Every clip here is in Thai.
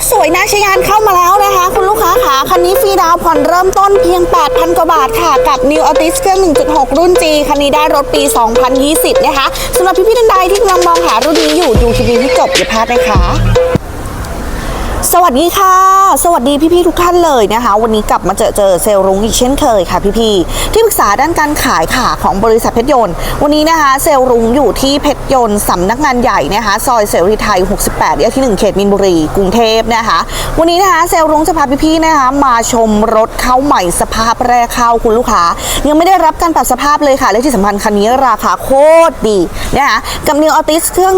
ถสวยน่าชยานเข้ามาแล้วนะคะ คุณลูกค้าขาคันนี้ฟรีดาวผ่อนเริ่มต้นเพียง 8,000 กว่าบาทค่ะ กับ New Altis เครื่อง 1.6 รุ่น G คันนี้ได้รถปี 2020 นะคะสำหรับพี่ๆท่านใดที่กำลังมองหารุ่นนี้อยู่ดูคลิปนี้ให้จบอย่าพลาดนะคะ สวัสดีค่ะ สวัสดีพี่ๆทุกท่านเลยนะคะ วันนี้กลับมาเจอเจอเซลล์รุ้งอีกเช่นเคยค่ะพี่ๆที่ปรึกษาด้านการขายค่ะของบริษัทเพชรยนต์ วันนี้นะคะ เซลล์รุ้งอยู่ที่เพชรยนต์สำนักงานใหญ่นะคะซอยเสรีไทย 68แยกที่ 1 เขตมินบุรี กรุงเทพนะคะ วันนี้นะคะเซลล์รุ้งจะพาพี่ๆนะคะ มาชมรถเข้าใหม่สภาพแรกเข้าคุณลูกค้า ยังไม่ได้รับการปรับสภาพเลยค่ะและที่สำคัญคันนี้ราคาโคตรดีนะคะกับ New Altis เครื่อง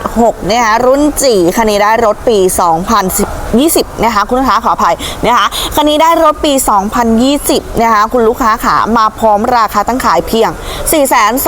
1.6นะคะรุ่นจีคันนี้ได้รถปี20นะคะคุณลูกค้าขออภัยนะคะคันนี้ได้รถปี 2020นะคะคุณลูกค้าขามาพร้อมราคาตั้งขายเพียง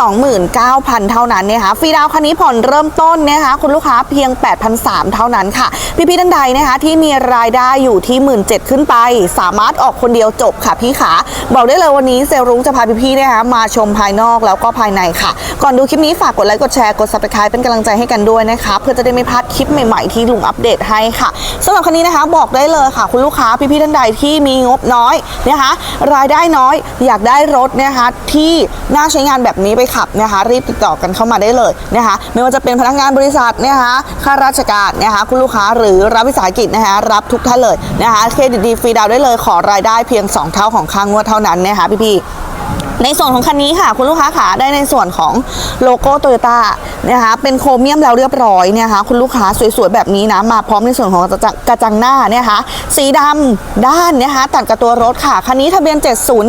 429,000 เท่านั้นนะคะฟรีดาวคันนี้ผ่อนเริ่มต้นนะคะคุณลูกค้าเพียง 8,300 เท่านั้นค่ะ พี่ๆท่านใดนะคะที่มีรายได้อยู่ที่ 17,000 ขึ้นไป สามารถออกคนเดียวจบค่ะพี่ขาบอกได้เลยวันนี้เซลรุ้งจะพาพี่ๆนะคะมาชมภายนอกแล้วก็ภายในค่ะ ก่อนดูคลิปนี้ฝากกดไลค์กดแชร์กด subscribe เป็นกำลังใจให้กันด้วยนะคะเพื่อจะได้ไม่พลาดคลิปใหม่ๆที่ลุงอัปเดตให้ค่ะสำหรับคันนี้นะคะบอกได้เลยค่ะ คุณลูกค้าพี่ๆท่านใดที่มีงบน้อยนะคะ รายได้น้อยอยากได้รถนะคะที่น่าใช้งานแบบนี้ไปขับนะคะ รีบติดต่อกันเข้ามาได้เลยนะคะ ไม่ว่าจะเป็นพนักงานบริษัทนะคะข้าราชการนะคะ คุณลูกค้าหรือรับวิสาหกิจนะคะรับทุกท่านเลยนะคะเครดิตดีฟรีดาวได้เลยขอรายได้เพียง 2 เท่าของค่างวดเท่านั้นนะคะพี่ๆ ในส่วนของคันนี้ค่ะ คุณลูกค้าขาได้ในส่วนของโลโก้โตโยต้านะคะเป็นโครเมียมแล้วเรียบร้อยเนี่ยค่ะคุณลูกค้าสวยๆแบบนี้นะมาพร้อมในส่วนของกระจังหน้าเนี่ยค่ะสีดำด้านนะคะตัดกับตัวรถค่ะคันนี้ทะเบียน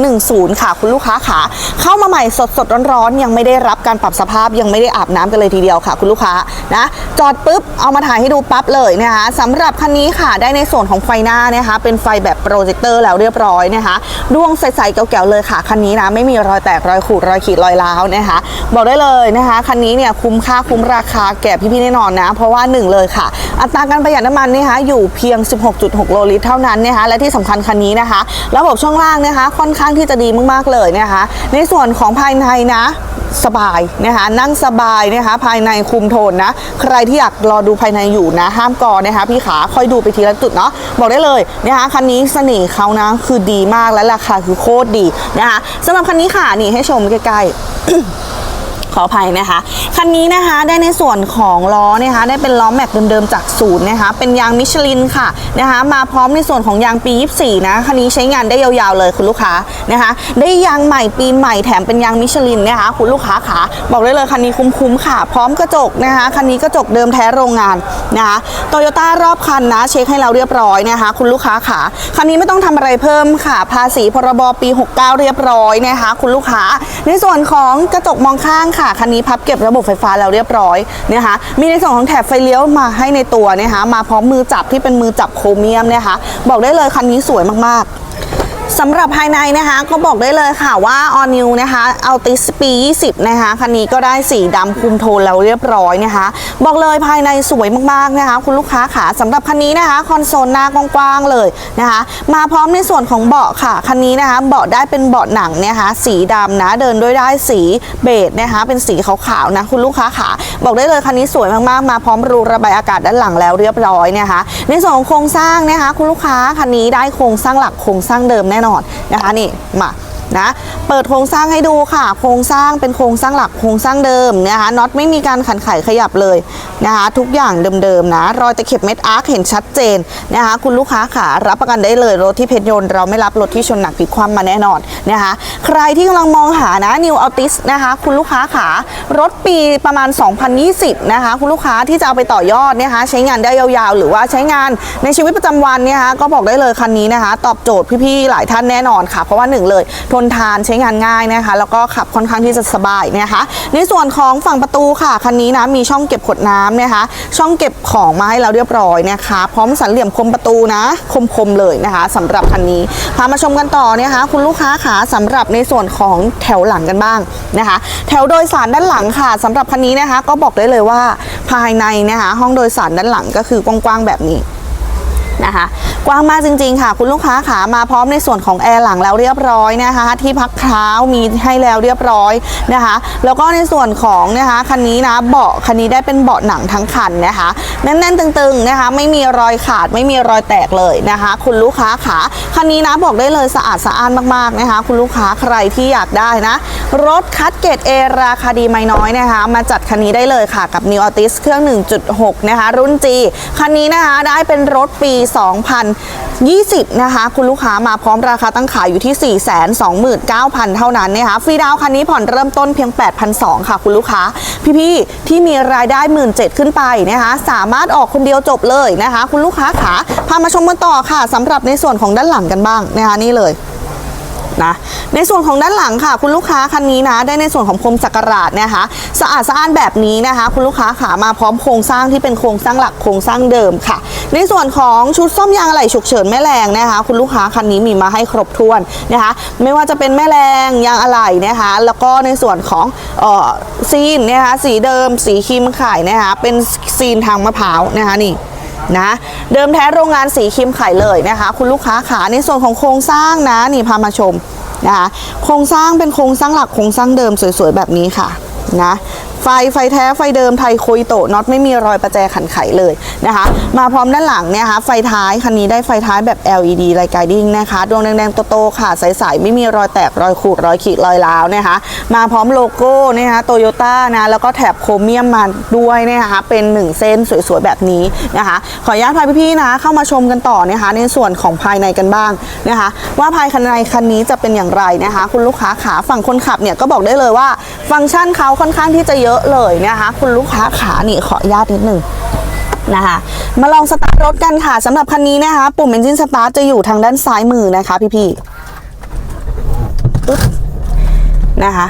7010 ค่ะ คุณลูกค้าขาเข้ามาใหม่สดๆร้อนๆยังไม่ได้รับการปรับสภาพยังไม่ได้อาบน้ำกันเลยทีเดียวค่ะ คุณลูกค้านะจอดปุ๊บเอามาถ่ายให้ดูปั๊บเลยนะคะสำหรับคันนี้ค่ะได้ในส่วนของไฟหน้านะคะเป็นไฟแบบโปรเจคเตอร์แล้วเรียบร้อยนะคะดวงใสๆแก๋วๆเลยค่ะคันนี้นะไม่มีรอยแตกรอยขูดรอยขีดรอยร้าวนะคะ บอกได้เลยนะคะ คันนี้เนี่ยคุ้มค่าคุ้มราคาแก่พี่ๆแน่นอนนะ เพราะว่าหนึ่งเลยค่ะ อัตราการประหยัดน้ำมันนะคะอยู่เพียง 16.6 โลลิตรเท่านั้นนะคะและที่สำคัญคันนี้นะคะ ระบบช่วงล่างนะคะ ค่อนข้างที่จะดีมากๆเลยนะคะ ในส่วนของภายในนะ สบายนะคะนั่งสบายนะคะภายในคุมโทนนะ ใครที่อยากรอดูภายในอยู่นะ ห้ามกอนะคะพี่ขาค่อยดูไปทีละจุดเนาะบอกได้เลยนะคะคันนี้เสน่ห์เขานะคือดีมากและราคาคือโคตรดีนะคะสำหรับคันนี้ค่ะนี่ให้ชมใกล้ๆ ขออภัยนะคะ คันนี้นะคะได้ในส่วนของล้อนะคะ ได้เป็นล้อแม็กเดิมๆจากศูนย์นะคะ เป็นยางมิชลินค่ะนะคะ มาพร้อมในส่วนของยางปี 24 นะ คันนี้ใช้งานได้ยาวๆเลยคุณลูกค้านะคะ ได้ยางใหม่ปีใหม่แถมเป็นยางมิชลินนะคะ คุณลูกค้าขาบอกได้เลยคันนี้คุ้มๆค่ะ พร้อมกระจกนะคะ คันนี้กระจกเดิมแท้โรงงานนะคะโตโยต้ารอบคันนะ เช็คให้เราเรียบร้อยนะคะ คุณลูกค้าขาคันนี้ไม่ต้องทำอะไรเพิ่มค่ะ ภาษีพรบปี 69 เรียบร้อยนะคะ คุณลูกค้า ในส่วนของกระจกมองข้างค่ะคันนี้พับเก็บระบบไฟฟ้าแล้วเรียบร้อยนะคะ มีในส่วนของแถบไฟเลี้ยวมาให้ในตัวนะคะ มาพร้อมมือจับที่เป็นมือจับโครเมียมนะคะ บอกได้เลยคันนี้สวยมากๆ สำหรับภายในนะคะก็บอกได้เลยค่ะว่า All New นะคะ Altis ปี 20 นะคะ คันนี้ก็ได้สีดำคุมโทนแล้วเรียบร้อยนะคะ บอกเลยภายในสวยมากๆนะคะ คุณลูกค้าขาสำหรับคันนี้นะคะคอนโซลหน้ากว้างๆเลยนะคะ มาพร้อมในส่วนของเบาะค่ะ คันนี้นะคะเบาะได้เป็นเบาะหนังนะคะ สีดำนะเดินด้วยได้สีเบจนะคะ เป็นสีขาวๆนะคุณลูกค้าขาบอกได้เลยคันนี้สวยมากๆ มาพร้อมรูระบายอากาศด้านหลังแล้วเรียบร้อยนะคะ ในส่วนของโครงสร้างนะคะ คุณลูกค้าคันนี้ได้โครงสร้างหลักโครงสร้างเดิมแน่นอนนะคะนี่มา นะเปิดโครงสร้างให้ดูค่ะ โครงสร้างเป็นโครงสร้างหลักโครงสร้างเดิมนะคะน็อตไม่มีการขันไขขยับเลยนะคะทุกอย่างเดิมๆนะรอยตะเข็บเม็ดอาร์คเห็นชัดเจนนะคะคุณลูกค้าขารับประกันได้เลยรถที่เพชรยนต์เราไม่รับรถที่ชนหนักพลิกคว่ำมาแน่นอนนะคะใครที่กำลังมองหานะ New Altis นะคะคุณลูกค้าขารถปีประมาณ 2020นะคะคุณลูกค้าที่จะเอาไปต่อยอดนะคะใช้งานได้ยาวๆ หรือว่าใช้งานในชีวิตประจำวันเนี่ยนะคะก็บอกได้เลยคันนี้นะคะตอบโจทย์พี่ๆหลายท่านแน่นอนค่ะ เพราะว่าหนึ่งเลยทนทานใช้งานง่ายนะคะ แล้วก็ขับค่อนข้างที่จะสบายนะคะ ในส่วนของฝั่งประตูค่ะคันนี้นะมีช่องเก็บขวดน้ำนะคะ ช่องเก็บของมาให้เราเรียบร้อยนะคะ พร้อมสันเหลี่ยมคมประตูนะ คมๆเลยนะคะสำหรับคันนี้พามาชมกันต่อนะคะ คุณลูกค้าขาสำหรับในส่วนของแถวหลังกันบ้างนะคะ แถวโดยสารด้านหลังค่ะสำหรับคันนี้นะคะ ก็บอกได้เลยว่าภายในนะคะ ห้องโดยสารด้านหลังก็คือกว้างๆแบบนี้ นะคะ กว้างมากจริง ๆ ค่ะ คุณลูกค้าขามาพร้อมในส่วนของแอร์หลังแล้วเรียบร้อยนะคะ ที่พักเท้ามีให้แล้วเรียบร้อยนะคะ แล้วก็ในส่วนของนะคะคันนี้นะเบาะคันนี้ได้เป็นเบาะหนังทั้งคันนะคะแน่นๆตึงๆนะคะ ไม่มีรอยขาดไม่มีรอยแตกเลยนะคะ คุณลูกค้าขาคันนี้นะบอกได้เลยสะอาดสะอ้านมากๆนะคะ คุณลูกค้าใครที่อยากได้นะ รถคัดเกรดเอราคาดีไม่น้อยนะคะ มาจัดคันนี้ได้เลยค่ะกับ New Altis เครื่อง 1.6 นะคะ รุ่น G คันนี้นะคะได้เป็นรถปี2020 นะคะ คุณลูกค้ามาพร้อมราคาตั้งขายอยู่ที่ 429,000 เท่านั้นนะคะฟรีดาวน์คันนี้ผ่อนเริ่มต้นเพียง 8,200 ค่ะ คุณลูกค้า พี่ๆ ที่มีรายได้ 17,000 ขึ้นไปนะคะ สามารถออกคนเดียวจบเลยนะคะ คุณลูกค้าขาพามาชมกันต่อค่ะสำหรับในส่วนของด้านหลังกันบ้างนะคะนี่เลย นะในส่วนของด้านหลังค่ะ คุณลูกค้าคันนี้นะ ได้ในส่วนของพรมสักการะนะคะสะอาดสะอ้านแบบนี้นะคะ คุณลูกค้าขามาพร้อมโครงสร้างที่เป็นโครงสร้างหลักโครงสร้างเดิมค่ะ ในส่วนของชุดซ่อมยางอะไหล่ฉุกเฉินแม่แรงนะคะ คุณลูกค้าคันนี้มีมาให้ครบถ้วนนะคะ ไม่ว่าจะเป็นแม่แรงยางอะไหล่นะคะ แล้วก็ในส่วนของเอ่อซีนนะคะสีเดิม สีครีมไข่นะคะเป็นซีนทางมะพร้าวนะคะนี่ นะเดิมแท้โรงงานสีครีมไข่เลยนะคะ คุณลูกค้าขาในส่วนของโครงสร้างนะนี่พามาชมนะคะโครงสร้างเป็นโครงสร้างหลักโครงสร้างเดิมสวยๆแบบนี้ค่ะนะ ไฟไฟแท้ไฟเดิมไทยโคยโตน็อตไม่มีรอยประแจขันไขเลยนะคะ มาพร้อมด้านหลังเนี่ยค่ะไฟท้ายคันนี้ได้ไฟท้ายแบบ LED ไลท์ไกดิ้งนะคะดวงแดงๆโตๆค่ะใสๆไม่มีรอยแตกรอยขูดรอยขีดรอยร้าวนะคะมาพร้อมโลโก้นะคะโตโยต้านะแล้วก็แถบโครเมียมมาด้วยนะคะเป็นหนึ่งเส้นสวยๆแบบนี้นะคะขออนุญาตพาพี่ๆนะเข้ามาชมกันต่อนะคะในส่วนของภายในกันบ้างนะคะ ว่าภายในคันนี้จะเป็นอย่างไรนะคะ คุณลูกค้าขาฝั่งคนขับเนี่ยก็บอกได้เลยว่า ฟังก์ชันเขาค่อนข้างที่จะเยอะเลยนะคะคุณลูกค้าขานี่ขออนุญาตนิดหนึ่งนะคะมาลองสตาร์ทรถกันค่ะสำหรับคันนี้นะคะ ปุ่มเอนจินสตาร์ทจะอยู่ทางด้านซ้ายมือนะคะพี่ๆนะคะ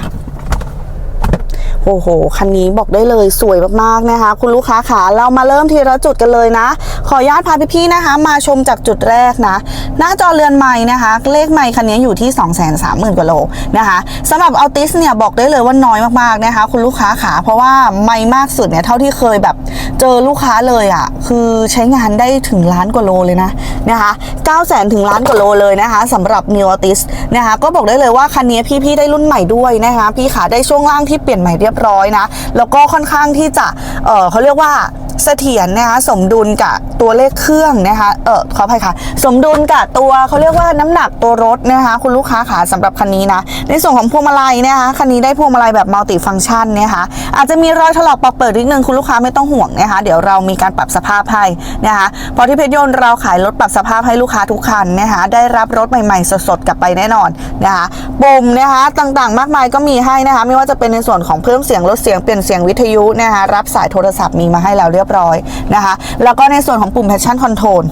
โอ้โห คันนี้บอกได้เลยสวยมากๆนะคะ คุณลูกค้าขาเรามาเริ่มทีละจุดกันเลยนะ ขออนุญาตพาพี่ๆนะคะ มาชมจากจุดแรกนะ หน้าจอเรือนไม้นะคะ เลขไม้คันนี้อยู่ที่ 2 3 0 0 0 0กว่าโลนะคะสำหรับอัลติสเนี่ยบอกได้เลยว่าน้อยมากๆนะคะ คุณลูกค้าขาเพราะว่าไม่มากสุดเนี่ยเท่าที่เคยแบบเจอลูกค้าเลยอะ่ะคือใช้งานได้ถึงล้านกว่าโลเลยนะนะคะ9 0 0 0 0ถึงล้านกว่าโลเลยนะคะสำหรับ New Altis นะคะก็บอกได้เลยว่าคันนี้พี่ๆได้รุ่นใหม่ด้วยนะคะพี่ขาได้ช่วงล่างที่เปลี่ยนใหม่เรียบร้อยนะ แล้วก็ค่อนข้างที่จะ เออเขาเรียกว่า เสถียรนะคะสมดุลกับตัวเลขเครื่องนะคะเออขออภัยค่ะ สมดุลกับตัวเขาเรียกว่าน้ำหนักตัวรถนะคะคุณลูกค้าขาสำหรับคันนี้นะ ในส่วนของพวงมาลัยนะคะคันนี้ได้พวงมาลัยแบบมัลติฟังก์ชันนะคะอาจจะมีรอยถลอกปอกเปิดนิดนึงคุณลูกค้าไม่ต้องห่วงนะคะเดี๋ยวเรามีการปรับสภาพให้นะคะเพราะที่เพชรยนต์เราขายรถปรับสภาพให้ลูกค้าทุกคันนะคะได้รับรถใหม่ ๆ สดๆกลับไปแน่นอนนะคะปุ่มนะคะต่างๆ มากมายก็มีให้นะคะไม่ว่าจะเป็นในส่วนของเพิ่มเสียงลดเสียงเปลี่ยนเสียงวิทยุนะคะรับสายโทรศัพท์มีมาให้แล้วเรียบร้อยนะคะ แล้วก็ในส่วนของปุ่ม Passion Control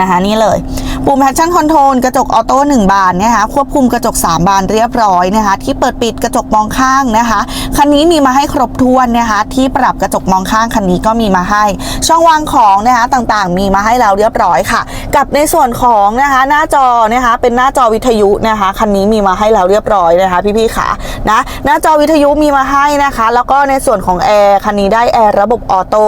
นะคะนี่เลย ปุ่ม Passion Control กระจกออโต้1บานนะคะควบคุมกระจก 3 บานเรียบร้อยนะคะ ที่เปิดปิดกระจกมองข้างนะคะคันนี้มีมาให้ครบถ้วนนะคะที่ปรับกระจกมองข้างคันนี้ก็มีมาให้ ช่องวางของนะคะต่างๆ มีมาให้แล้วเรียบร้อยค่ะ กับในส่วนของนะคะหน้าจอนะคะเป็นหน้าจอวิทยุนะคะคันนี้มีมาให้แล้วเรียบร้อยนะคะพี่ๆขานะหน้าจอวิทยุมีมาให้นะคะ แล้วก็ในส่วนของแอร์คันนี้ได้แอร์ระบบออโต้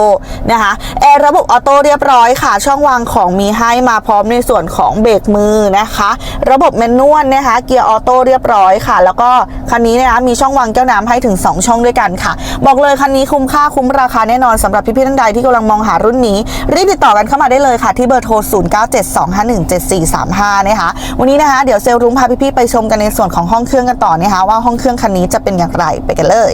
นะคะแอร์ระบบออโต้เรียบร้อยค่ะ ช่องวางของมีให้มาพร้อมในส่วนของเบรกมือนะคะ ระบบแมนนวลนะคะ เกียร์ออโต้เรียบร้อยค่ะ แล้วก็คันนี้นะคะมีช่องวางแก้วน้ำให้ถึง 2 ช่องด้วยกันค่ะ บอกเลยคันนี้คุ้มค่าคุ้มราคาแน่นอนสำหรับพี่ๆท่านใดที่กำลังมองหารุ่นนี้ รีบติดต่อกันเข้ามาได้เลยค่ะ ที่เบอร์โทร 0972517435 นะคะ วันนี้นะคะเดี๋ยวเซลล์รุ้งพาพี่ๆไปชมกันในส่วนของห้องเครื่องกันต่อนะคะว่าห้องเครื่องคันนี้จะเป็นอย่างไรไปกันเลย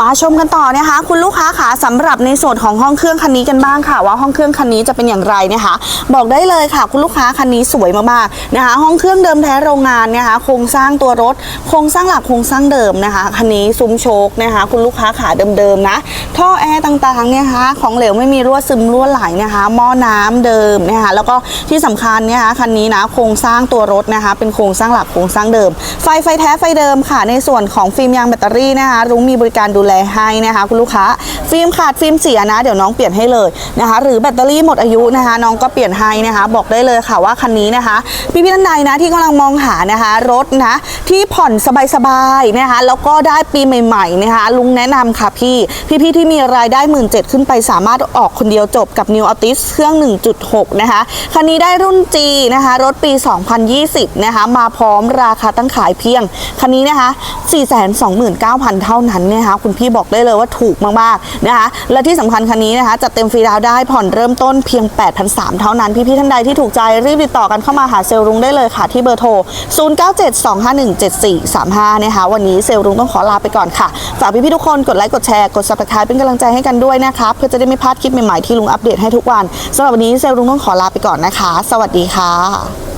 มาชมกันต่อนะคะ คุณลูกค้าขาสำหรับในส่วนของห้องเครื่องคันนี้กันบ้างค่ะ ว่าห้องเครื่องคันนี้จะเป็นอย่างไรนะคะ บอกได้เลยค่ะ คุณลูกค้าคันนี้สวยมากๆนะคะ ห้องเครื่องเดิมแท้โรงงานนะคะโครงสร้างตัวรถ โครงสร้างหลักโครงสร้างเดิมนะคะคันนี้ซุ้มโชคนะคะ คุณลูกค้าขาเดิมๆนะท่อแอร์ต่างๆเนี่ยคะของเหลวไม่มีรั่วซึมรั่วไหลนะคะหม้อน้ำเดิมนะคะแล้วก็ที่สำคัญเนี่ยคะคันนี้นะโครงสร้างตัวรถนะคะ เป็นโครงสร้างหลักโครงสร้างเดิม ไฟไฟแท้ไฟเดิมค่ะ ในส่วนของฟิล์มยางแบตเตอรี่นะคะรุ้งมีบริการดูแลให้นะคะ คุณลูกค้า ฟิล์มขาดฟิล์มเสียนะ เดี๋ยวน้องเปลี่ยนให้เลยนะคะ หรือแบตเตอรี่หมดอายุนะคะ น้องก็เปลี่ยนให้นะคะ บอกได้เลยค่ะว่าคันนี้นะคะ พี่พี่ๆท่านใดนะที่กำลังมองหานะคะ รถนะที่ผ่อนสบายๆนะคะ แล้วก็ได้ปีใหม่ๆนะคะ ลุงแนะนำค่ะพี่พี่ๆที่มีรายได้1 7ื่นขึ้นไปสามารถออกคนเดียวจบกับ New Altis เครื่อง 1.6 นะคะ คันนี้ได้รุ่น G นะคะ รถปี 2020 นะคะ มาพร้อมราคาตั้งขายเพียง คันนี้นะคะ 429,000 เท่านั้นนะคะคุณพี่บอกได้เลยว่าถูกมากๆนะคะ และที่สำคัญคันนี้นะคะจัดเต็มฟรีดาวได้ผ่อนเริ่มต้นเพียง 8,300 เท่านั้น พี่ๆท่านใดที่ถูกใจรีบติดต่อกันเข้ามาหาเซลล์รุงได้เลยค่ะ ที่เบอร์โทร 0972517435 นะคะวันนี้เซลล์รุงต้องขอลาไปก่อนค่ะ ฝากพี่ๆทุกคนกดไลค์กดแชร์กด subscribe เป็นกำลังใจให้กันด้วยนะคะเพื่อจะได้ไม่พลาดคลิปใหม่ๆที่ลุงอัปเดตให้ทุกวันสำหรับวันนี้เซลล์รุงต้องขอลาไปก่อนนะคะ สวัสดีค่ะ